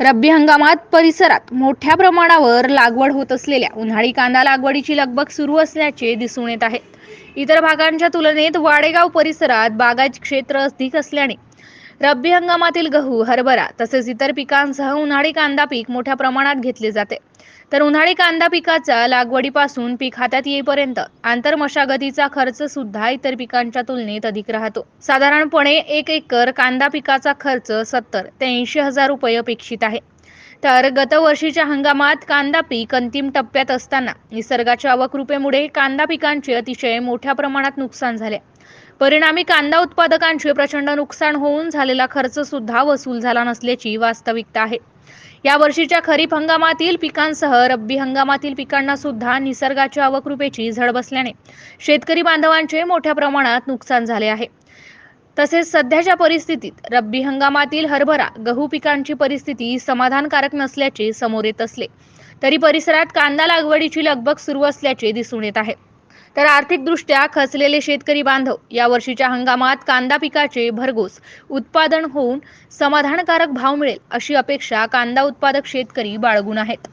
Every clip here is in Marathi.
रब्बी हंगामात परिसरात मोठ्या प्रमाणावर लागवड होत असलेल्या उन्हाळी कांदा लागवडीची लगबग सुरू असल्याचे दिसून येत आहे. इतर भागांच्या तुलनेत वाडेगाव परिसरात बागायत क्षेत्र अधिक असल्याने रब्बी हंगामातील गहू हरभरा तसेच इतर पिकांसह उन्हाळी कांदा पीक मोठ्या प्रमाणात घेतले जाते. तर उन्हाळी कांदा पिकाचा लागवडीपासून पीक हातात येईपर्यंत आंतर मशागतीचा खर्च सुद्धा इतर पिकांच्या तुलनेत अधिक राहतो. साधारणपणे एक एकर कांदा पिकाचा खर्च सत्तर ते ऐंशी हजार रुपये अपेक्षित आहे. तर गतवर्षीच्या हंगामात कांदा पीक अंतिम टप्प्यात असताना निसर्गाच्या अवकृपेमुळे कांदा पिकांचे अतिशय मोठ्या प्रमाणात नुकसान झाले. परिणामी कांदा उत्पादकांचे प्रचंड नुकसान होऊन झालेला खर्च सुद्धा वसूल झाला नसल्याची वास्तविकता आहे. या वर्षीच्या खरीप हंगामातील पिकांसह रब्बी हंगामातील पिकांना सुद्धा निसर्गाच्या अवकृपेची झड बसल्याने शेतकरी बांधवांचे मोठ्या प्रमाणात नुकसान झाले आहे. तसेच सध्याच्या परिस्थितीत रब्बी हंगामातील हरभरा गहू पिकांची परिस्थिती समाधानकारक नसल्याचे समोर येत असले तरी परिसरात कांदा लागवडीची लगबग सुरू असल्याचे दिसून येत आहे. तर आर्थिकदृष्ट्या खचलेले शेतकरी बांधव या वर्षीच्या हंगामात कांदा पिकाचे भरघोस उत्पादन होऊन समाधानकारक भाव मिळेल अशी अपेक्षा कांदा उत्पादक शेतकरी बाळगून आहेत.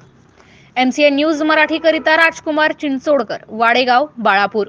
एम सी एन न्यूज मराठीकरिता राजकुमार चिंचोडकर वाडेगाव बाळापूर.